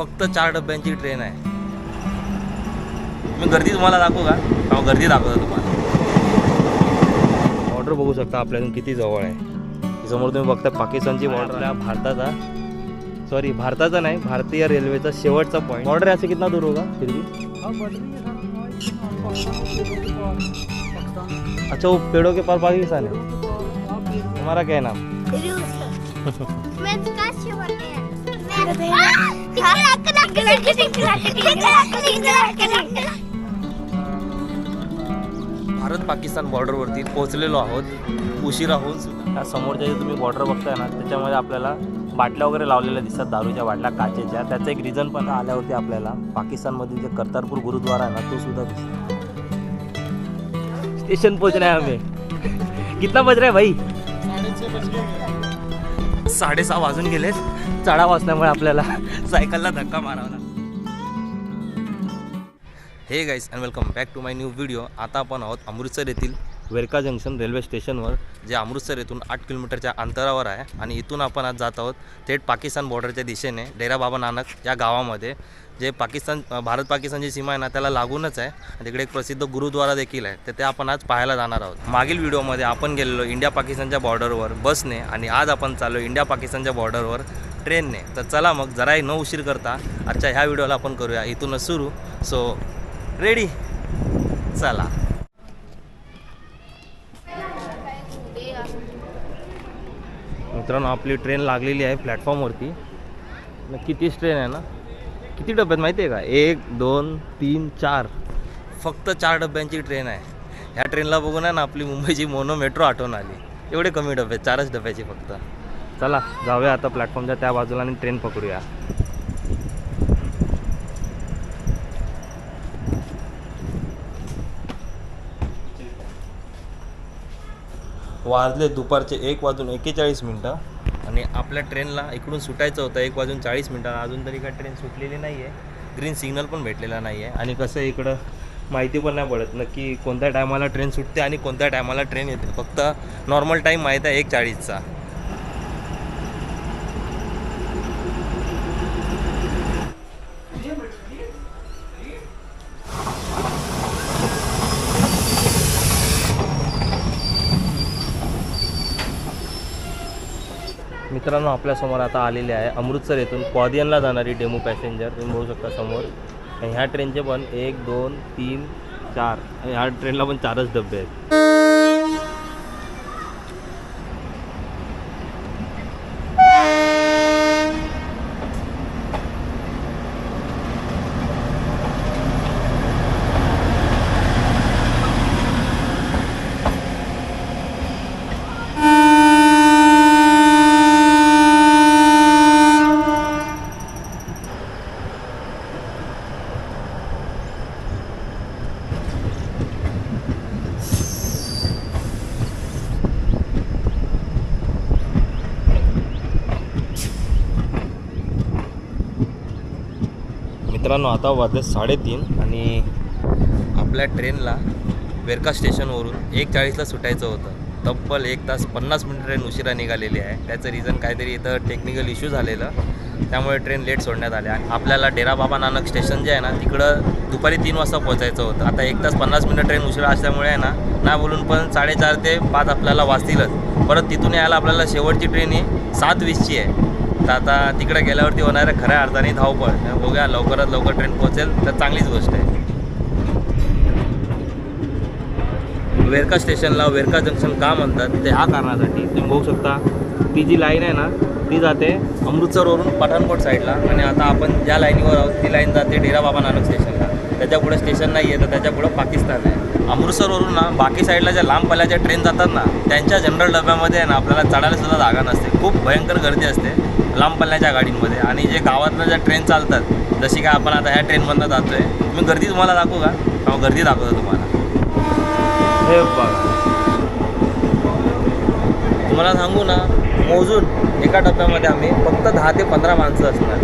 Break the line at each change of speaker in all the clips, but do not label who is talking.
फक्त चार डब्यांची ट्रेन आहे मी गर्दी तुम्हाला दाखवू का हा गर्दी दाखवतो तुम्हाला ऑर्डर बघू शकता आपल्याकडून किती जवळ आहे समोर तुम्ही बघता पाकिस्तानची बॉर्डर आपल्या भारताचा सॉरी भारताचा नाही भारतीय रेल्वेचा शेवटचा पॉईंट बॉर्डर ऐसे कितना दूर होगा फिर भी अच्छा वो पेड़ों के पार पाकिस्तान है हमारा क्या है नाम
हैं
भारत पाकिस्तान बॉर्डरवरती पोहोचलेलो आहोत. उशिरा होऊन सुद्धा. समोरच्या जे तुम्ही बॉर्डर बघताय ना त्याच्यामध्ये आपल्याला बाटल्या वगैरे लावलेल्या दिसतात दारूच्या बाटल्या काचेच्या. त्याचं एक रिझन पण आल्यावरती आपल्याला पाकिस्तानमधील जे कर्तारपूर गुरुद्वारा आहे ना तो सुद्धा दिसतो. स्टेशन पोहोचना है हमें कितना बज रहा है भाई? साडेसहा वाजून गेलेत. चढाव असल्यामुळे आपल्याला सायकलला धक्का मारावा लागला हे guys and welcome back to my new video आता आपण आहोत अमृतसर येथील वेरका जंक्शन रेल्वे स्टेशनवर जे अमृतसर येथून आठ किलोमीटरच्या अंतरावर आहे. आणि इथून आपण आज जात आहोत थेट पाकिस्तान बॉर्डरच्या दिशेने डेरा बाबा नानक या गावामध्ये जे पाकिस्तान भारत पाकिस्तानची सीमा आहे ना त्याला लागूनच आहे. आणि तिकडे एक प्रसिद्ध गुरुद्वारा देखील आहे. तर ते आपण आज पाहायला जाणार आहोत. मागील व्हिडिओमध्ये आपण गेलेलो इंडिया पाकिस्तानच्या बॉर्डरवर बसने आणि आज आपण चाललो इंडिया पाकिस्तानच्या बॉर्डरवर ट्रेनने. तर चला मग जराही न उशीर करता आजच्या ह्या व्हिडिओला आपण करूया. इथूनच सुरू. सो रेडी चला. मित्रांनो आपली ट्रेन लागलेली आहे प्लॅटफॉर्मवरती. कितीच ट्रेन आहे ना? किती डब्यात माहिती आहे का? एक दोन तीन चार. फक्त चार डब्यांची ट्रेन आहे. ह्या ट्रेनला बघून आहे ना आपली मुंबईची मोनो मेट्रो आठवण आली. एवढे कमी डबे आहेत, चारच डब्याची फक्त. चला जाऊया आता प्लॅटफॉर्मच्या त्या बाजूला आणि ट्रेन पकडूया. वाजले दुपारचे एक वाजून एकेचाळीस मिनटं. आणि आपल्या ट्रेनला इकडून सुटायचं होतं एक वाजून चाळीस मिनटं. अजून तरी काय ट्रेन सुटलेली नाही आहे ग्रीन सिग्नल पण भेटलेला नाही आहे आणि कसं इकडं माहिती पण नाही पडत नक्की कोणत्या टायमाला ट्रेन सुटते आणि कोणत्या टायमाला ट्रेन येते. फक्त नॉर्मल टाईम माहीत आहे एक चाळीसचा मित्रांनो आपल्यासमोर आता आलेले आहे अमृतसर येथून क्वादियनला जाणारी डेमो पॅसेंजर. तुम्ही बघू शकता समोर. ह्या ट्रेनचे पण एक दोन तीन चार. आणि ह्या ट्रेनला पण चारच डबे आहेत. मित्रांनो आता वाजले साडेतीन आणि आपल्या ट्रेनला वेरका स्टेशनवरून एक चाळीसला सुटायचं होतं. तब्बल एक तास पन्नास मिनिट ट्रेन उशिरा निघालेली आहे. त्याचं रिझन काहीतरी इथं टेक्निकल इश्यू झालेलं. त्यामुळे ट्रेन लेट सोडण्यात आले. आणि आपल्याला डेरा बाबा नानक स्टेशन जे आहे ना तिकडं दुपारी तीन वाजता पोहोचायचं होतं. आता एक तास पन्नास मिनिट ट्रेन उशिरा असल्यामुळे आहे ना ना बोलून पण साडेचार ते पाच आपल्याला वाचतीलच. परत तिथून यायला आपल्याला शेवटची ट्रेन ही सात वीसची आहे. तर आता तिकडे गेल्यावरती होणार आहे खऱ्या अर्थाने धावपळ. बघूया लवकरात लवकर ट्रेन पोहोचेल तर चांगलीच गोष्ट आहे. वेरका स्टेशनला वेरका जंक्शन का म्हणतात ते ह्या कारणासाठी तुम्ही बघू शकता. ती जी लाईन आहे ना ती जाते अमृतसरवरून पठाणकोट साईडला आणि आता आपण ज्या लाईनीवर आहोत ती लाईन जाते डेरा बाबा नानक स्टेशनला त्याच्या पुढे स्टेशन नाही आहे तर त्याच्यापुढं पाकिस्तान आहे. अमृतसरवरून ना बाकी साईडला ज्या लांब पल्ल्याच्या ट्रेन जातात ना त्यांच्या जनरल डब्यामध्ये आहे ना आपल्याला चढायला सुद्धा जागा नसते. खूप भयंकर गर्दी असते. लांब पल्ल्याच्या गाडींमध्ये. आणि जे गावातनं ज्या ट्रेन चालतात जशी काय आपण आता ह्या ट्रेनमधनं जातो आहे मी गर्दी तुम्हाला दाखवू का? हा गर्दी दाखवतो तुम्हाला. हे बघा. तुम्हाला सांगू ना मोजून एका टप्प्यामध्ये आम्ही फक्त दहा ते पंधरा माणसं असणार.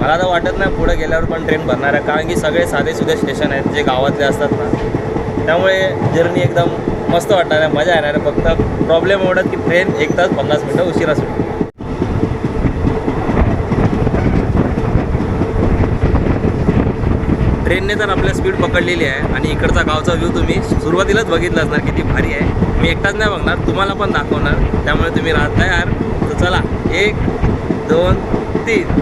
मला तर वाटत नाही पुढे गेल्यावर पण ट्रेन भरणार आहे कारण की सगळे साधे सुधे स्टेशन आहेत जे गावातले असतात ना. त्यामुळे जर्नी एकदम मस्त वाटणार आहे मजा येणार आहे. फक्त प्रॉब्लेम एवढाच की ट्रेन एक तास पन्नास मिनटं उशिरा सुटते. ट्रेनने तर आपल्या स्पीड पकडलेली आहे आणि इकडचा गावचा व्ह्यू तुम्ही सुरुवातीलाच बघितला असणार किती भारी आहे. मी एकटाच नाही बघणार तुम्हाला पण दाखवणार. त्यामुळे तुम्ही राहत तयार तर चला एक दोन तीन.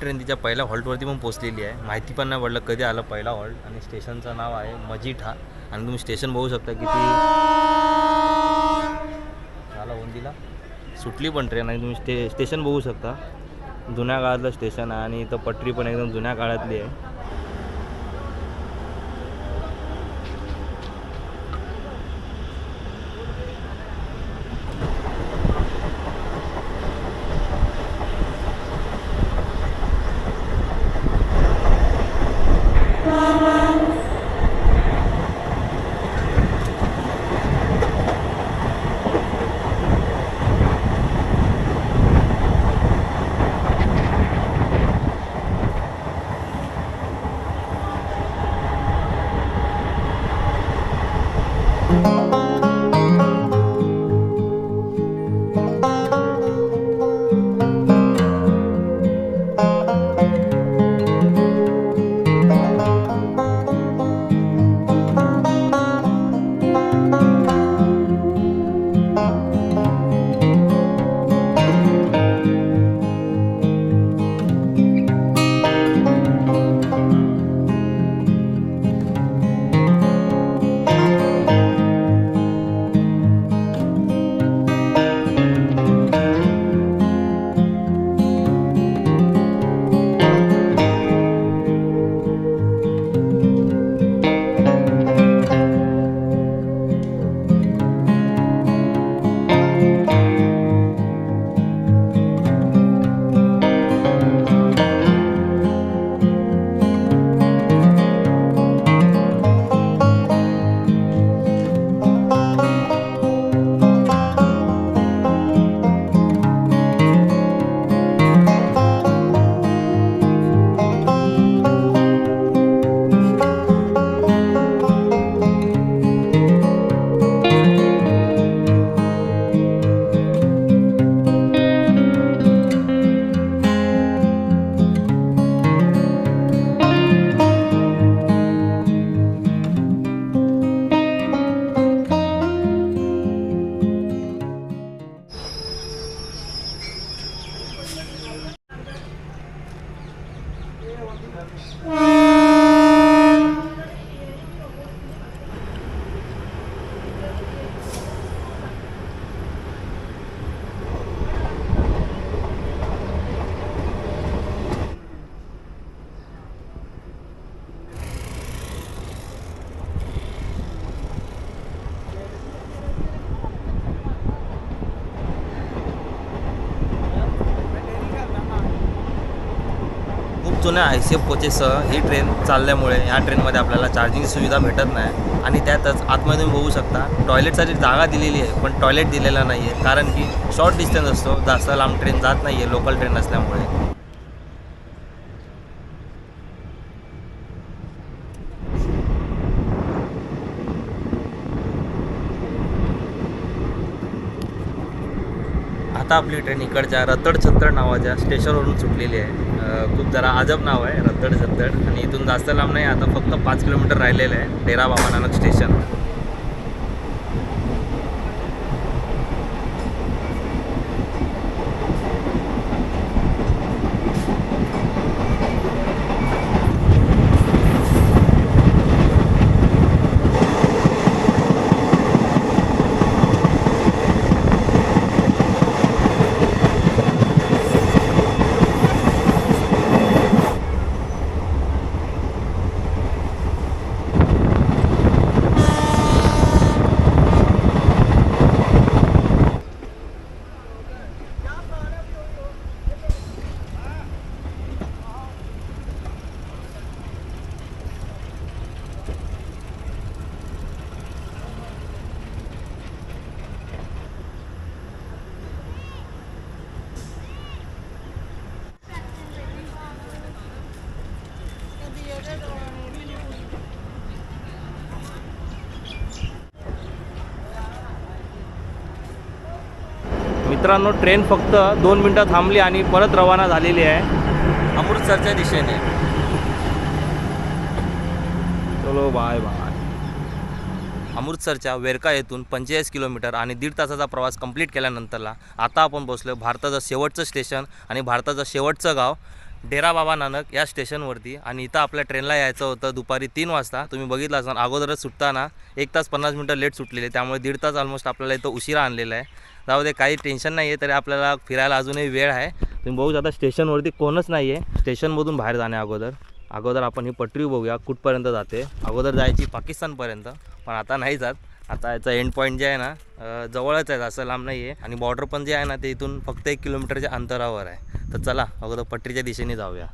ट्रेन तिच्या पहिल्या हॉल्टवरती पण पोचलेली आहे. माहिती पण नाही पडलं कधी आलं पहिला हॉल्ट. आणि स्टेशनचं नाव आहे मजिठा. आणि तुम्ही स्टेशन बघू शकता किती झाला ओंदीला सुटली पण ट्रेन आणि तुम्ही स्टे स्टेशन बघू शकता. जुन्या काळातलं स्टेशन आहे आणि इथं पटरी पण एकदम जुन्या काळातली आहे. खूप जुन्या आय सी एफ कोचेससह ही ट्रेन चालल्यामुळे या ट्रेनमध्ये आपल्याला चार्जिंग सुविधा भेटत नाही. आणि त्यातच आतमध्ये तुम्ही बघू शकता टॉयलेटसाठी जागा दिलेली आहे पण टॉयलेट दिलेला नाही आहे कारण की शॉर्ट डिस्टन्स असतो जास्त लांब ट्रेन जात नाही आहे लोकल ट्रेन असल्यामुळे आता आपली ट्रेन इकडच्या रतड छत्र नावाच्या स्टेशनवरून सुटलेली आहे. खूप जरा अजब नाव आहे रतड छत्तड आणि इथून जास्त लांब नाही आता फक्त पाच किलोमीटर राहिलेलं आहे डेरा बाबा नानक स्टेशन. मित्रांनो ट्रेन फक्त दोन मिनटं थांबली आणि परत रवाना झालेली आहे. अमृतसरच्या दिशेने. चलो बाय बाय अमृतसरच्या वेरका येथून पंचेचाळीस किलोमीटर आणि दीड तासाचा प्रवास कंप्लीट केल्यानंतरला आता आपण पोचलो भारताचं शेवटचं स्टेशन आणि भारताचं शेवटचं गाव डेरा बाबा नानक या स्टेशनवरती. आणि इथं आपल्या ट्रेनला यायचं होतं दुपारी तीन वाजता. तुम्ही बघितलं असाल अगोदरच सुटताना एक तास पन्नास मिनटं लेट सुटलेले त्यामुळे दीड तास ऑलमोस्ट आपल्याला इथं उशिरा आणलेला आहे. जाऊ दे काही टेन्शन नाही आहे तरी आपल्याला फिरायला अजूनही वेळ आहे. तुम्ही बघू शकता स्टेशनवरती कोणच नाही आहे स्टेशनमधून बाहेर जाणे अगोदर. अगोदर आपण ही पटरी बघूया कुठपर्यंत जाते. अगोदर जायची पाकिस्तानपर्यंत पण आता नाही जात. आता याचा एंड पॉईंट जे आहे ना जवळच आहे असं लांब नाही आहे आणि बॉर्डर पण जे आहे ना ते इथून फक्त एक किलोमीटरच्या अंतरावर आहे. तर चला अगोदर पटरीच्या दिशेने जाऊया.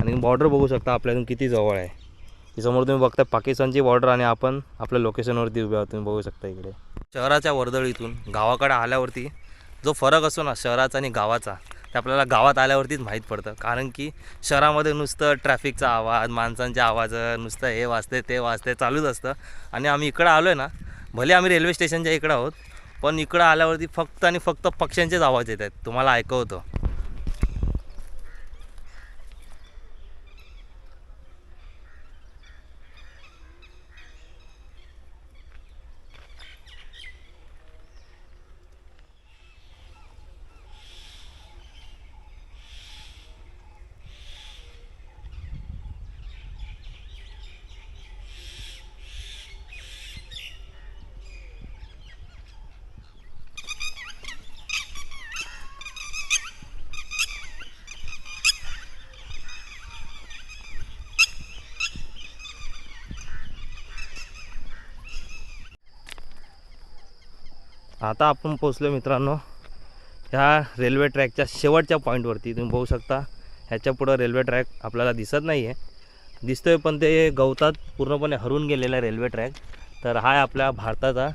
आणि बॉर्डर बघू शकता आपल्यातून किती जवळ आहे. समोर तुम्ही बघता पाकिस्तानची बॉर्डर आणि आपण आपल्या लोकेशनवरती उभे आहोत. तुम्ही बघू शकता इकडे. शहराच्या वर्दळीतून गावाकडे आल्यावरती जो फरक असतो ना शहराचा आणि गावाचा ते आपल्याला गावात आल्यावरतीच माहीत पडतं. कारण की शहरामध्ये नुसतं ट्रॅफिकचा आवाज माणसांच्या आवाज नुसतं हे वाजते ते वाजते चालूच असतं. आणि आम्ही इकडं आलो आहे ना भले आम्ही रेल्वे स्टेशनच्या इकडं आहोत पण इकडं आल्यावरती फक्त आणि फक्त पक्ष्यांचेच आवाज येत आहेत. तुम्हाला ऐकवतो. आता आपण पोचलो मित्रांनो. ह्या रेल्वे ट्रॅकच्या शेवटच्या पॉईंटवरती तुम्ही बघू शकता ह्याच्या पुढं रेल्वे ट्रॅक आपल्याला दिसत नाही आहे दिसतोय पण ते गवतात पूर्णपणे हरून गेलेला आहे रेल्वे ट्रॅक. तर हा आहे आपल्या भारताचा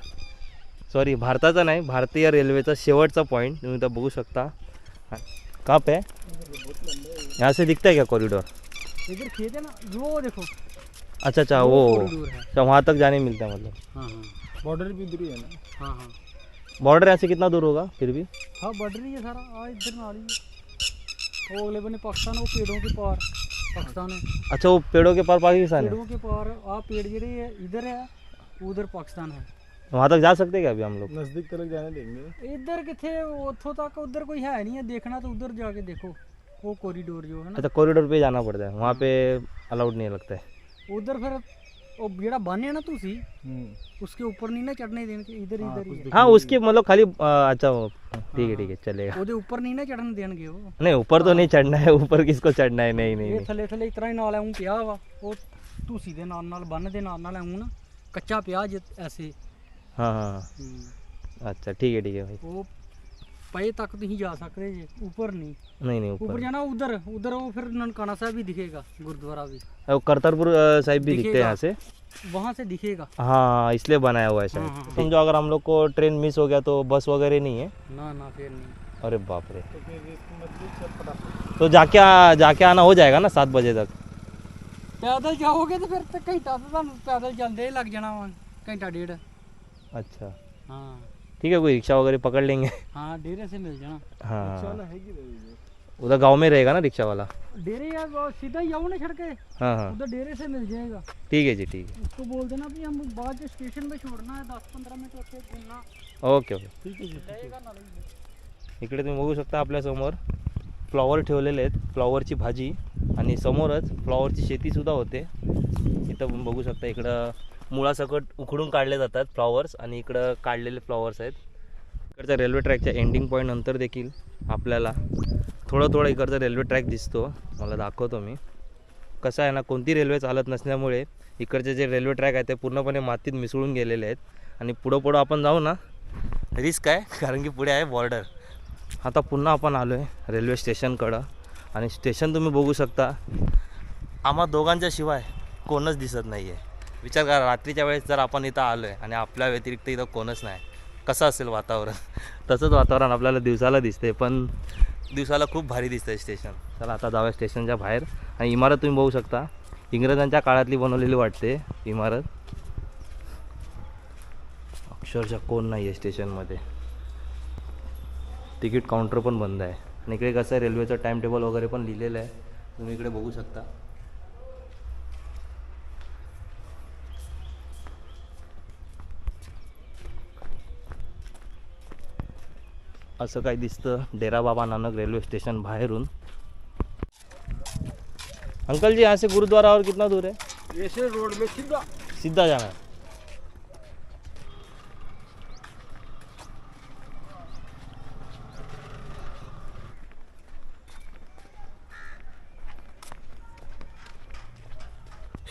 सॉरी भारताचा नाही भारतीय रेल्वेचा शेवटचा पॉईंट तुम्ही इथं बघू शकता. कहाँ पे है यहाँ से दिखता है क्या कॉरिडोर
इधर खेत ना वो देखो.
अच्छा अच्छा वो
है.
अच्छा वहाँ तक जाने मिलता है मतलब.
हाँ हाँ.
बॉर्डर भी ही है ना?
हाँ हाँ.
बॉर्डर यहाँ से कितना दूर होगा? फिर भी?
हाँ बढ़ रही है सारा। आ इधर ना आ रही वो अगले बने पाकिस्तान वो पेड़ों के पार। पाकिस्तान है।
अच्छा वो पेड़ों के पार पाकिस्तान है?
पेड़ों के पार आ पेड़ जड़े है इधर है उधर पाकिस्तान है।
वहाँ तक जा सकते क्या अभी हम लोग?
नज़दीक तरफ़ जाने देंगे।
इधर किथे उतो तक उधर कोई है नहीं है देखना तो उधर जाके देखो। वो कॉरिडोर जो है ना।
अच्छा कॉरिडोर पे जाना पड़ता है वहाँ पे अलाउड नहीं लगता है।
उधर फिर वो जेड़ा बन है ना तुसी उसके ऊपर नहीं ना चढ़ने देंगे इधर
हाँ,
इधर
कुछ
ही
दिख-
हाँ उसकी मतलब खाली अ, अच्छा वो ठीक है ठीक है चलेगा
ਉਹਦੇ ਉੱਪਰ ਨਹੀਂ ਨਾ ਚੜਨ ਦੇਣਗੇ ਉਹ
नहीं ऊपर तो नहीं चढ़ना है ऊपर किसको चढ़ना है नहीं नहीं
ਇਹ
नहीं
ਥੱਲੇ ਥੱਲੇ ਇਤਰਾ ਹੀ ਨਾਲ ਐਉਂ ਪਿਆ ਵਾ ਉਹ ਧੂਸੀ ਦੇ ਨਾਲ ਨਾਲ ਬੰਨ ਦੇ ਨਾਲ ਨਾਲ ਐਉਂ ਨਾ ਕੱਚਾ ਪਿਆ ਜੇ ਐਸੇ
हाँ हाँ हाँ। अच्छा ठीक है ठीक है भाई
ਉਹ पे तक तुम जा सकते जी ऊपर
नहीं नहीं
नहीं
ऊपर
जाना उधर उधर वो फिर ननकाना साहब भी दिखेगा गुरुद्वारा भी
वो करतारपुर साहिब भी दिखते हैं यहाँ से
वहाँ से दिखेगा
हाँ इसलिए बनाया हुआ है
हाँ, हाँ,
समझो अगर हम लोग को ट्रेन मिस हो गया तो बस वगैरह नहीं है
ना ना फिर नहीं
अरे बाप रे
तो
जाके जाके आना हो जाएगा ना सात बजे तक?
पैदल जाओगे तो फिर घंटा पैदल चलते ही लग जाना घंटा डेढ़।
अच्छा।
हाँ।
ठीक है कोई रिक्शा वगैरह पकड़ लेंगे।
हाँ डेरे से मिल जाना।
हाँ।
है
उधर गांव में रहेगा ना रिक्शा वाला?
डेरे यार सीधा ही आओ ना छड़ के
हाँ हाँ।
उधर डेरे से मिल जाएगा।
ठीक है जी ठीक है।
उसको बोल देना भी हम बाद जो स्टेशन पे छोड़ना है दस पंद्रह मिनट घूमना।
Okay okay.
ठीक है जी
इकडे तुम्ही बघू शकता आपल्यासमोर फ्लॉवर ठेवलेले आहेत फ्लॉवरची भाजी. आणि समोरच फ्लॉवरची शेतीसुद्धा होते. इथं बघू शकता इकडं मुळासकट उखडून काढले जातात फ्लॉवर्स आणि इकडं काढलेले फ्लॉवर्स आहेत. इकडच्या रेल्वे ट्रॅकच्या एंडिंग पॉईंट नंतर देखील आपल्याला थोडं थोडं इकडचा रेल्वे ट्रॅक दिसतो. मला दाखवतो मी. कसं आहे ना कोणती रेल्वे चालत नसल्यामुळे इकडचे जे रेल्वे ट्रॅक आहे ते पूर्णपणे मातीत मिसळून गेलेले आहेत. आणि पुढं पुढं आपण जाऊ ना रिस्क आहे कारण की पुढे आहे बॉर्डर आता पुन्हा आपण आलो आहे रेल्वे स्टेशनकडं. आणि स्टेशन तुम्ही बघू शकता आम्हा दोघांच्या शिवाय कोणच दिसत नाही आहे विचार करा रात्रीच्या वेळेस जर आपण इथं आलो आहे आणि आपल्या व्यतिरिक्त इथं कोणच नाही कसं असेल वातावरण? तसंच वातावरण आपल्याला दिवसाला दिसते पण दिवसाला खूप भारी दिसतं स्टेशन चला आता जाऊया स्टेशनच्या बाहेर. आणि इमारत तुम्ही बघू शकता. इंग्रजांच्या काळातली बनवलेली वाटते इमारत. अक्षरशः कोण नाही आहे स्टेशनमध्ये तिकीट काउंटर पण बंद आहे. आणि इकडे कसं आहे रेल्वेचं टाईम टेबल वगैरे पण लिहिलेलं आहे. तुम्ही इकडे बघू शकता. असं काही दिसतं. डेरा बाबा नानक रेल्वे स्टेशन बाहेरून. अंकल जी यहाँ से गुरुद्वारा और कितना दूर है
ऐसे रोड में सीधा.
सीधा जाना है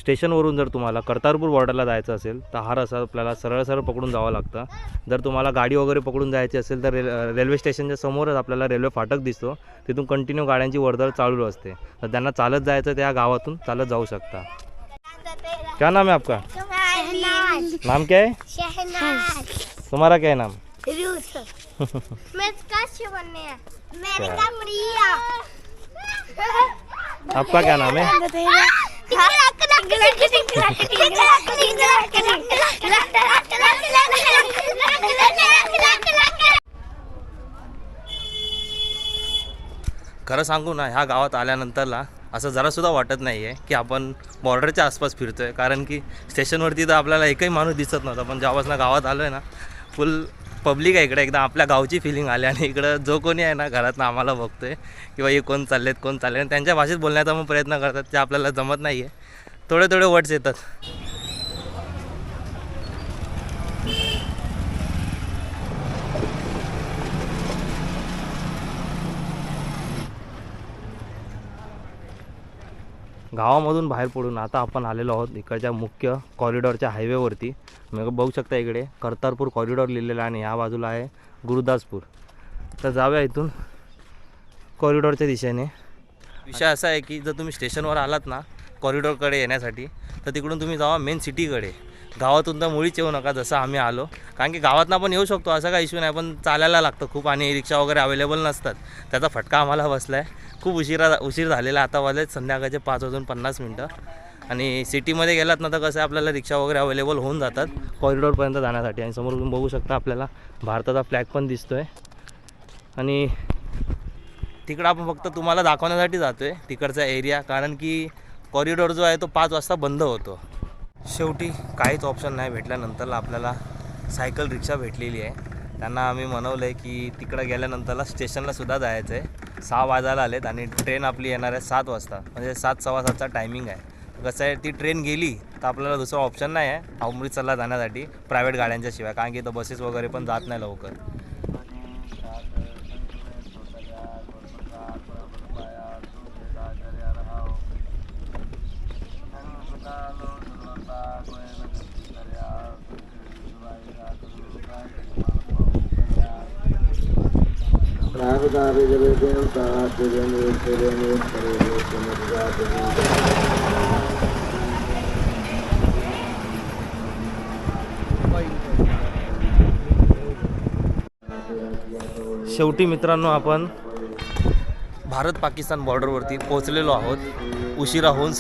स्टेशनवरून जर तुम्हाला कर्तारपूर बॉर्डरला जायचं असेल तर हा रस्ता आपल्याला सरळ सरळ पकडून जावं लागतं. जर तुम्हाला गाडी वगैरे पकडून जायची असेल तर रेल रेल्वे स्टेशनच्या समोरच आपल्याला रेल्वे फाटक दिसतो. तिथून कंटिन्यू गाड्यांची वर्दळ चालू असते. तर त्यांना चालत जायचं त्या गावातून चालत जाऊ शकता. क्या नाम है आपका? नाम क्या है
शहनाज
तुम्हारा क्या है नाम?
रूस मैं काशी बनने हैं मेरे
क्या?
का मरिया
आपका क्या नाम है खरं सांगू ना ह्या गावात आल्यानंतरला असं जरासुद्धा वाटत नाही आहे की आपण बॉर्डरच्या आसपास फिरतो आहे कारण की स्टेशनवरती तर आपल्याला एकही माणूस दिसत नव्हता पण जेव्हापासून गावात आलो आहे ना फुल पब्लिक आहे इकडे. एकदम आपल्या गावची फिलिंग आली आणि इकडं जो कोणी आहे ना घरातनं आम्हाला बघतोय किंवा हे कोण चाललेत कोण चालले आणि त्यांच्या भाषेत बोलण्याचा मग प्रयत्न करतात ते आपल्याला जमत नाही आहे थोडे थोडे वर्ड्स येतात. गावामधून बाहेर पडून आता आपण आलेलो आहोत इकडच्या मुख्य कॉरिडॉरच्या हायवेवरती. मग बघू शकता इकडे कर्तारपूर कॉरिडॉर लिहिलेला आहे आणि या बाजूला आहे गुरुदासपूर. तर जाऊया इथून कॉरिडॉरच्या दिशेने. विषय असा आहे की जर तुम्ही स्टेशनवर आलात ना कॉरिडॉरकडे येण्यासाठी तर तिकडून तुम्ही जावा मेन सिटीकडे. गावातून तर मुळीच येऊ नका जसं आम्ही आलो. कारण की गावातनं पण येऊ शकतो असा काही इश्यू नाही पण चालायला लागतं खूप आणि रिक्षा वगैरे अवेलेबल नसतात. त्याचा फटका आम्हाला बसला आहे खूप उशिरा उशीर झालेला आहे. आता वाजले संध्याकाळचे पाच वाजून पन्नास मिनटं. आणि सिटीमध्ये गेलात ना तर कसं आहे आपल्याला रिक्षा वगैरे अवेलेबल होऊन जातात कॉरिडॉरपर्यंत जाण्यासाठी. आणि समोर तुम्ही बघू शकता आपल्याला भारताचा फ्लॅग पण दिसतो आहे आणि तिकडं आपण फक्त तुम्हाला दाखवण्यासाठी जातो आहे तिकडचा एरिया कारण की कॉरिडॉर जो आहे तो पाच वाजता बंद होतो. शेवटी काहीच ऑप्शन नाही भेटल्यानंतरला आपल्याला सायकल रिक्षा भेटलेली आहे. त्यांना आम्ही म्हणवलं आहे की तिकडं गेल्यानंतरला स्टेशनलासुद्धा जायचं आहे सहा वाजायला आलेत आणि ट्रेन आपली येणार आहे सात वाजता. म्हणजे सात सव्वा सातचा टायमिंग आहे. कसं आहे ती ट्रेन गेली तर आपल्याला दुसरा ऑप्शन नाही आहे. अमृतसरला जाण्यासाठी प्रायव्हेट गाड्यांच्याशिवाय कारण की इथं बसेस वगैरे पण जात नाही लवकर. शेवटी मित्रांनो आपण भारत पाकिस्तान बॉर्डरवरती पोहोचलेलो आहोत. उशिरा होऊन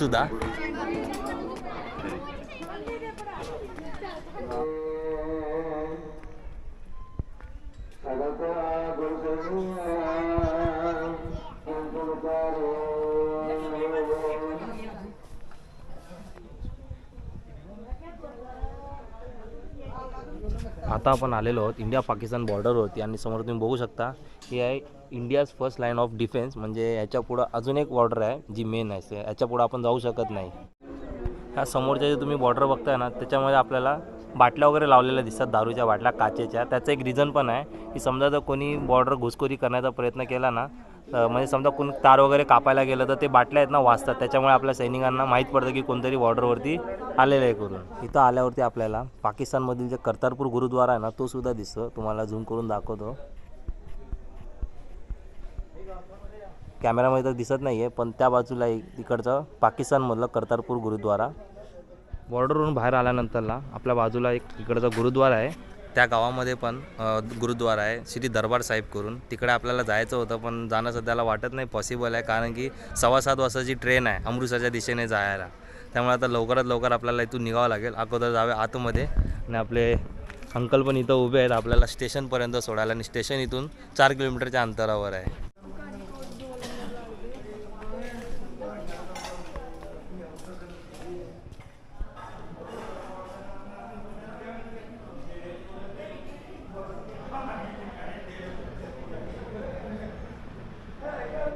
आत्ता आता आपण आलेलो आहोत. इंडिया पाकिस्तान बॉर्डरवरती. आणि समोर तुम्ही बघू शकता ही आहे India's first line of defence. म्हणजे याच्या पुढं अजून एक बॉर्डर आहे जी मेन आहे. याच्या पुढं आपण जाऊ शकत नाही. ह्या समोरच्या जे तुम्ही बॉर्डर बघताय ना त्याच्यामध्ये आपल्याला बाटल्या वगैरे लावलेल्या दिसतात दारूच्या बाटल्या काचेच्या. त्याचं एक रिझन पण आहे की समजा जर कोणी बॉर्डर घुसखोरी करण्याचा प्रयत्न केला ना म्हणजे समजा कोण तार वगैरे कापायला गेलं तर ते बाटल्या आहेत ना वाचतात. त्याच्यामुळे आपल्या सैनिकांना माहीत पडतं की कोणतरी बॉर्डरवरती आलेलं आहे करून. इथं आल्यावरती आपल्याला पाकिस्तानमधील जे कर्तारपूर गुरुद्वारा आहे ना तो सुद्धा दिसतो. तुम्हाला झूम करून दाखवतो. कॅमेरामध्ये तर दिसत नाही आहे पण त्या बाजूला एक तिकडचं पाकिस्तानमधलं कर्तारपूर गुरुद्वारा. बॉर्डरवरून बाहेर आल्यानंतरला आपल्या बाजूला एक इकडचा गुरुद्वारा आहे. त्या गावामध्ये पण गुरुद्वारा आहे श्री दरबार साहेब करून. तिकडे आपल्याला जायचं होतं पण जाणं सध्याला वाटत नाही पॉसिबल आहे कारण की सव्वा सात वाजताची ट्रेन आहे अमृतसरच्या दिशेने जायला. त्यामुळे आता लवकरात लवकर आपल्याला इथून निघावं लागेल अगोदर जावे आतमध्ये. आणि आपले अंकल पण इथं उभे आहेत आपल्याला स्टेशनपर्यंत सोडायला. आणि स्टेशन इथून चार किलोमीटरच्या अंतरावर आहे.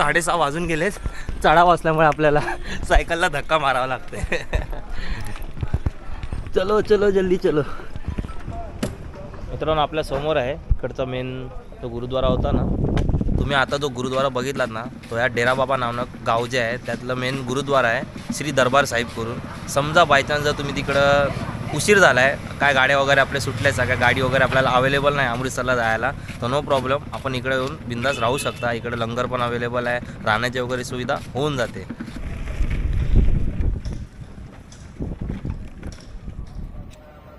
साडेसहा वाजून गेलेच चढाव असल्यामुळे आपल्याला सायकलला धक्का मारावा लागते चलो चलो जल्दी चलो. मित्रांनो आपल्यासमोर आहे. इकडचा मेन जो गुरुद्वारा होता ना. तुम्ही आता जो गुरुद्वारा बघितलात ना तो ह्या डेराबाबा नावनं गाव जे आहे त्यातलं मेन गुरुद्वारा आहे श्री दरबार साहिब करून. समजा बायचान्स जर तुम्ही तिकडं उशीर झाला आहे काय गाड्या वगैरे आपल्या सुटल्याच काय गाडी वगैरे आपल्याला अवेलेबल नाही. अमृतसरला जायला. तर नो प्रॉब्लेम आपण इकडे येऊन बिंदास राहू शकता. इकडे लंगर पण अवेलेबल आहे. राहण्याची वगैरे सुविधा होऊन जाते.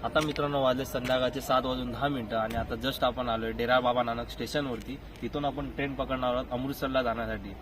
आता मित्रांनो वाजले संध्याकाळचे सात वाजून दहा मिनटं आणि आता जस्ट आपण आलो आहे डेरा बाबा नानक स्टेशनवरती तिथून आपण ट्रेन पकडणार आहोत अमृतसरला जाण्यासाठी.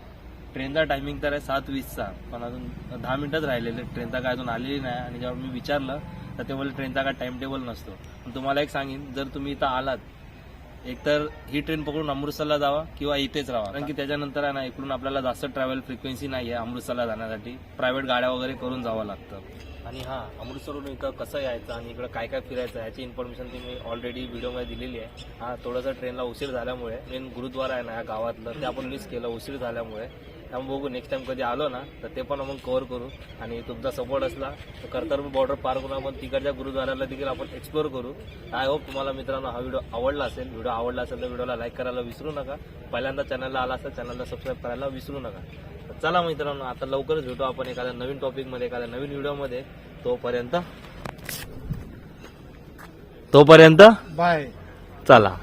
ट्रेनचा टायमिंग तर आहे सात वीसचा पण अजून दहा मिनटंच राहिलेले ट्रेनचा काय अजून आलेली नाही. आणि जेव्हा मी विचारलं तर ते बोलले ट्रेनचा काय टाइम टेबल नसतो तुम्हाला एक सांगेन जर तुम्ही इथं आलात एकतर ही ट्रेन पकडून अमृतसरला जावा किंवा इथेच राहा कारण की त्याच्यानंतर आहे ना इकडून आपल्याला जास्त ट्रॅव्हल फ्रिक्वेन्सी नाही आहे अमृतसरला जाण्यासाठी. प्रायव्हेट गाड्या वगैरे करून जावं लागतं. आणि हां अमृतसरवरून इथं कसं यायचं आणि इकडं काय काय फिरायचं ह्याची इन्फॉर्मेशन तुम्ही ऑलरेडी व्हिडिओमध्ये दिलेली आहे. हा थोडंसं ट्रेनला उशीर झाल्यामुळे मेन गुरुद्वारा आहे ना या गावातलं ते आपण मिस केलं उशीर झाल्यामुळे. त्यामुळे बघू नेक्स्ट टाइम कधी आलो ना तर ते पण आपण कव्हर करू. आणि तुमचा सपोर्ट असला तर कर्तारपूर बॉर्डर पार करून आपण तिकडच्या गुरुद्वाराला देखील आपण एक्सप्लोर करू. आय होप तुम्हाला मित्रांनो हा व्हिडिओ आवडला असेल. व्हिडिओ आवडला असेल तर व्हिडिओला लाईक करायला विसरू नका. पहिल्यांदा चॅनलला आला असेल चॅनलला सबस्क्राईब करायला विसरू नका. तर चला मित्रांनो आता लवकरच भेटू आपण एखाद्या नवीन टॉपिकमध्ये एखाद्या नवीन व्हिडिओमध्ये तोपर्यंत तोपर्यंत
बाय
चला.